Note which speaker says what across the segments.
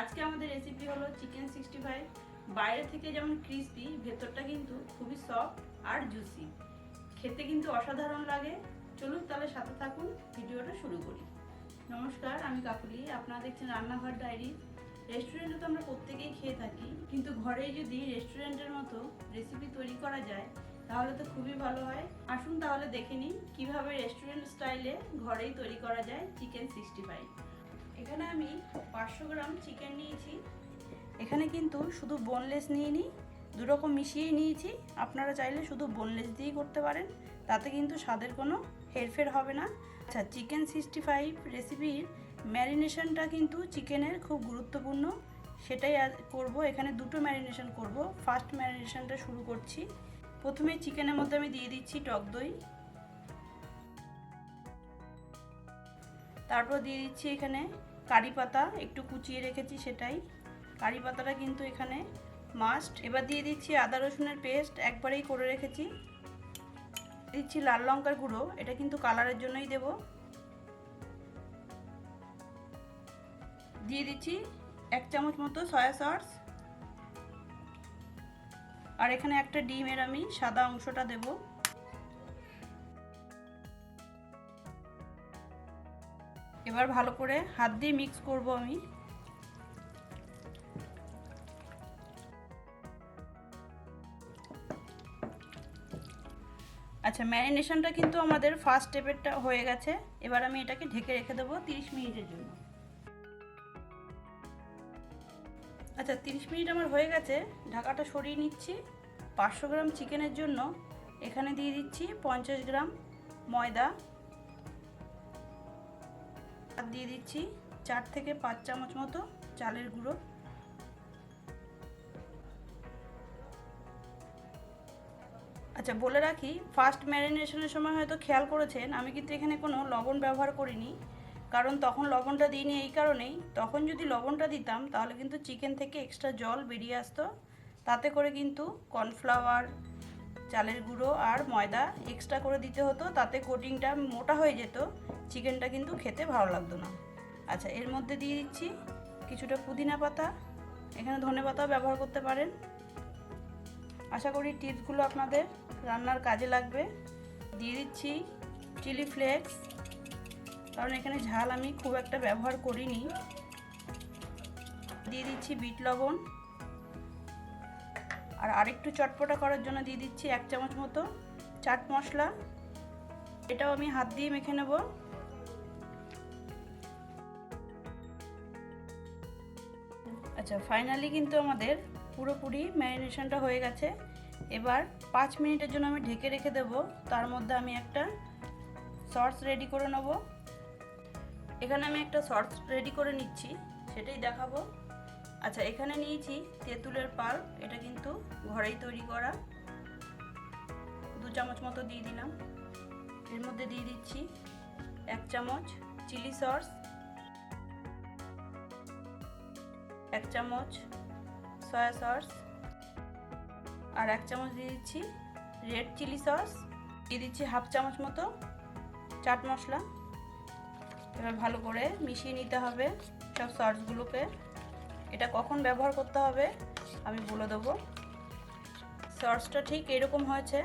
Speaker 1: আজকে আমাদের রেসিপি হলো চিকেন সিক্সটি ফাইভ বাইরে থেকে যেমন ক্রিস্পি ভেতরটা কিন্তু খুবই সফট আর জুসি খেতে কিন্তু অসাধারণ লাগে। চলুন তাহলে সাথে থাকুন, ভিডিওটা শুরু করি। নমস্কার, আমি কাকুলি। আপনারা দেখছেন রান্নাঘর ডায়েরি। রেস্টুরেন্টে তো আমরা প্রত্যেকেই খেয়ে থাকি, কিন্তু ঘরেই যদি রেস্টুরেন্টের মতো রেসিপি তৈরি করা যায়, তাহলে তো খুবই ভালো হয়। আসুন তাহলে দেখে নিই কীভাবে রেস্টুরেন্ট স্টাইলে ঘরেই তৈরি করা যায় চিকেন সিক্সটি ফাইভ এখানে আমি পাঁচশো গ্রাম চিকেন নিয়েছি। এখানে কিন্তু শুধু বোনলেস নিয়ে নিই দুরকম মিশিয়েই নিয়েছি। আপনারা চাইলে শুধু বোনলেস দিয়েই করতে পারেন, তাতে কিন্তু স্বাদের কোনো হেরফের হবে না। আচ্ছা চিকেন সিক্সটি ফাইভ রেসিপির ম্যারিনেশনটা কিন্তু চিকেনের খুব গুরুত্বপূর্ণ। সেটাই করব, এখানে দুটো ম্যারিনেশন করব। ফার্স্ট ম্যারিনেশনটা শুরু করছি। প্রথমে চিকেনের মধ্যে আমি দিয়ে দিচ্ছি টক দই। তারপর দিয়ে দিচ্ছি এখানে কারি পাতা একটু কুচিয়ে রেখেছি সেটাই। কারি পাতাটা কিন্তু এখানে মাস্ট এবার দিয়ে দিচ্ছি আদা রসুনের পেস্ট একবারেই করে রেখেছি। দিচ্ছি লাল লঙ্কার গুঁড়ো, এটা কিন্তু কালারের জন্যই দেব। দিয়ে দিচ্ছি এক চামচ মতো সয়া সস আর এখানে একটা ডিমের আমি সাদা অংশটা দেবো। এবার ভালো করে হাত দিয়ে মিক্স করব আমি। আচ্ছা ম্যারিনেশনটা কিন্তু আমাদের ফার্স্ট স্টেপেরটা হয়ে গেছে। এবার আমি এটাকে ঢেকে রেখে দেবো তিরিশ মিনিটের জন্য। আচ্ছা তিরিশ মিনিট আমার হয়ে গেছে। ঢাকাটা সরিয়ে নিচ্ছি। পাঁচশো গ্রাম চিকেনের জন্য এখানে দিয়ে দিচ্ছি পঞ্চাশ গ্রাম ময়দা। আর দিয়ে দিচ্ছি চার থেকে পাঁচ চামচ মতো চালের গুঁড়ো। আচ্ছা বলে রাখি ফার্স্ট ম্যারিনেশনের সময় হয়তো খেয়াল করেছেন, আমি কিন্তু এখানে কোনো লবণ ব্যবহার করিনি। কারণ তখন লবণটা দিইনি এই কারণেই। তখন যদি লবণটা দিতাম, তাহলে কিন্তু চিকেন থেকে এক্সট্রা জল বেরিয়ে আসতো। তাতে করে কিন্তু কর্নফ্লাওয়ার চালের গুঁড়ো আর ময়দা এক্সট্রা করে দিতে হতো, তাতে কোটিংটা মোটা হয়ে যেত চিকেনটা কিন্তু খেতে ভালো লাগতো না। আচ্ছা এর মধ্যে দিয়ে দিচ্ছি কিছুটা পুদিনা পাতা, এখানে ধনে পাতাও ব্যবহার করতে পারেন। আশা করি টিপসগুলো আপনাদের রান্নার কাজে লাগবে। দিয়ে দিচ্ছি চিলি ফ্লেক্স কারণ এখানে ঝাল আমি খুব একটা ব্যবহার করিনি। দিয়ে দিচ্ছি বিট লবণ। আর আরেকটু চটপটা করার জন্য দিয়ে দিচ্ছি এক চামচ মতো চাট মশলা। এটাও আমি হাত দিয়ে মেখে নেব। আচ্ছা ফাইনালি কিন্তু আমাদের পুরোপুরি ম্যারিনেশনটা হয়ে গেছে। এবার পাঁচ মিনিটের জন্য আমি ঢেকে রেখে দেব। তার মধ্যে আমি একটা সস রেডি করে নেব। এখানে আমি একটা সস রেডি করে নিচ্ছি। সেটাই দেখাবো। আচ্ছা এখানে নিয়েছি তেঁতুলের পাল। এটা কিন্তু ঘরেই তৈরি করা। দু চামচ মতো দিয়ে দিলাম। এর মধ্যে দিয়ে দিচ্ছি এক চামচ চিলি সস, এক চামচ সয়া সস, আর এক চামচ দিয়ে দিচ্ছি রেড চিলি সস। দিয়ে দিচ্ছি হাফ চামচ মতো চাট মশলা। এবার ভালো করে মিশিয়ে নিতে হবে সব সসগুলোকে। এটা কখন ব্যবহার করতে হবে আমি বলে দেবো। সসটা ঠিক এরকম হয়েছে।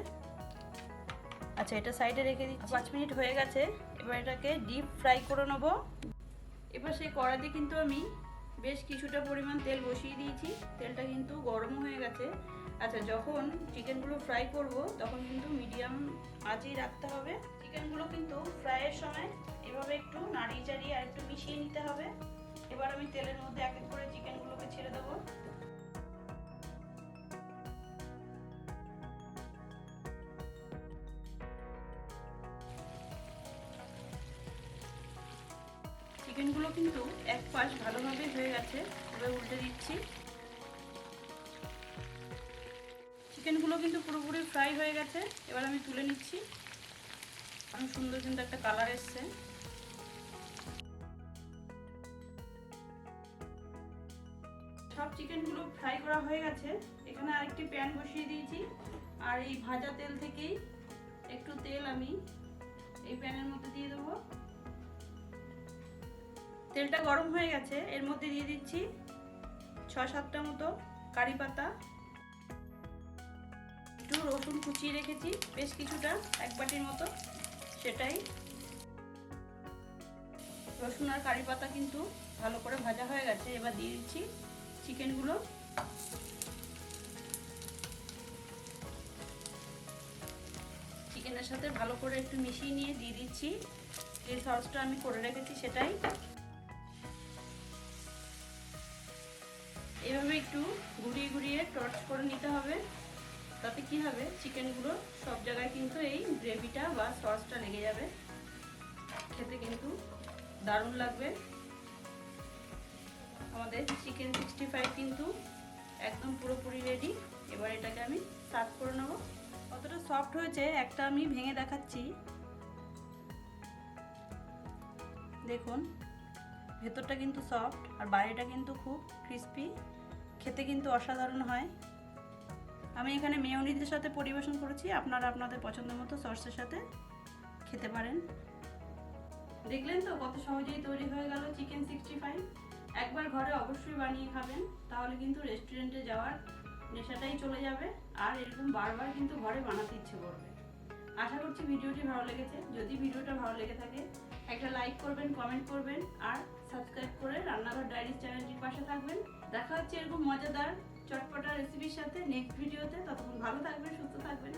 Speaker 1: আচ্ছা এটা সাইডে রেখে দিচ্ছি। পাঁচ মিনিট হয়ে গেছে। এবার এটাকে ডিপ ফ্রাই করে নেব। এবার সেই কড়াতে কিন্তু আমি বেশ কিছুটা পরিমাণ তেল বসিয়ে দিয়েছি। তেলটা কিন্তু গরম হয়ে গেছে। আচ্ছা যখন চিকেনগুলো ফ্রাই করব, তখন কিন্তু মিডিয়াম আঁচেই রাখতে হবে। চিকেনগুলো কিন্তু ফ্রাইয়ের সময় এভাবে একটু নাড়িয়ে চাড়িয়ে আর একটু মিশিয়ে নিতে হবে। এবার আমি তেলের মধ্যে এক এক করে চিকেনগুলোকে ছেড়ে দেবো। চিকেনগুলো কিন্তু এক পাশ ভালোভাবে হয়ে গেছে, এবার উল্টে দিচ্ছি। চিকেনগুলো কিন্তু পুরোপুরি ফ্রাই হয়ে গেছে, এবার আমি তুলে নিচ্ছি। আমি সুন্দর কিন্তু একটা কালার এসছে। সব চিকেনগুলো ফ্রাই করা হয়ে গেছে। এখানে আরেকটি প্যান বসিয়ে দিয়েছি। আর এই ভাজা তেল থেকেই একটু তেল আমি এই প্যানের মধ্যে দিয়ে দেবো। তেলটা গরম হয়ে গেছে। এর মধ্যে দিয়ে দিচ্ছি ছ সাতটা মতো কারি পাতা। একটু রসুন কুচিয়ে রেখেছি। বেশ কিছুটা, এক বাটির মতো সেটাই। রসুন আর কারি পাতা কিন্তু ভালো করে ভাজা হয়ে গেছে। এবার দিয়ে দিচ্ছি চিকেনগুলো। চিকেনের সাথে ভালো করে একটু মিশিয়ে নিয়ে দিয়ে দিচ্ছি। যে সসটা আমি করে রেখেছি সেটাই। এভাবে একটু ঘুরিয়ে ঘুরিয়ে টর্চ করে নিতে হবে। তাতে কি হবে? চিকেনগুলো সব জায়গায় কিন্তু এই গ্রেভিটা বা সসটা লেগে যাবে। খেতে কিন্তু দারুণ লাগবে। আমাদের চিকেন সিক্সটি ফাইভ কিন্তু একদম পুরোপুরি রেডি এবার এটাকে আমি সার্ভ করে নেব। কতটা সফট হয়েছে, একটা আমি ভেঙে দেখাচ্ছি। দেখুন, ভেতরটা কিন্তু সফট আর বাইরেটা কিন্তু খুব ক্রিস্পি খেতে কিন্তু অসাধারণ হয়। আমি এখানে মেয়নিজের সাথে পরিবেশন করেছি, আপনারা আপনাদের পছন্দ মতো সসের সাথে খেতে পারেন। দেখলেন তো কত সহজেই তৈরি হয়ে গেল চিকেন সিক্সটি ফাইভ একবার ঘরে অবশ্যই বানিয়ে খাবেন, তাহলে কিন্তু রেস্টুরেন্টে যাওয়ার নেশাটাই চলে যাবে আর এরকম বারবার কিন্তু ঘরে বানাতে ইচ্ছে করবে। আশা করছি ভিডিওটি ভালো লেগেছে। যদি ভিডিওটা ভালো লেগে থাকে, একটা লাইক করবেন কমেন্ট করবেন আর সাবস্ক্রাইব করে রান্নাঘর ডায়েরির চ্যানেলটির পাশে থাকবেন। দেখা হচ্ছে এরকম মজাদার, চটপটা রেসিপির সাথে নেক্সট ভিডিওতে ততক্ষণ ভালো থাকবেন, সুস্থ থাকবেন।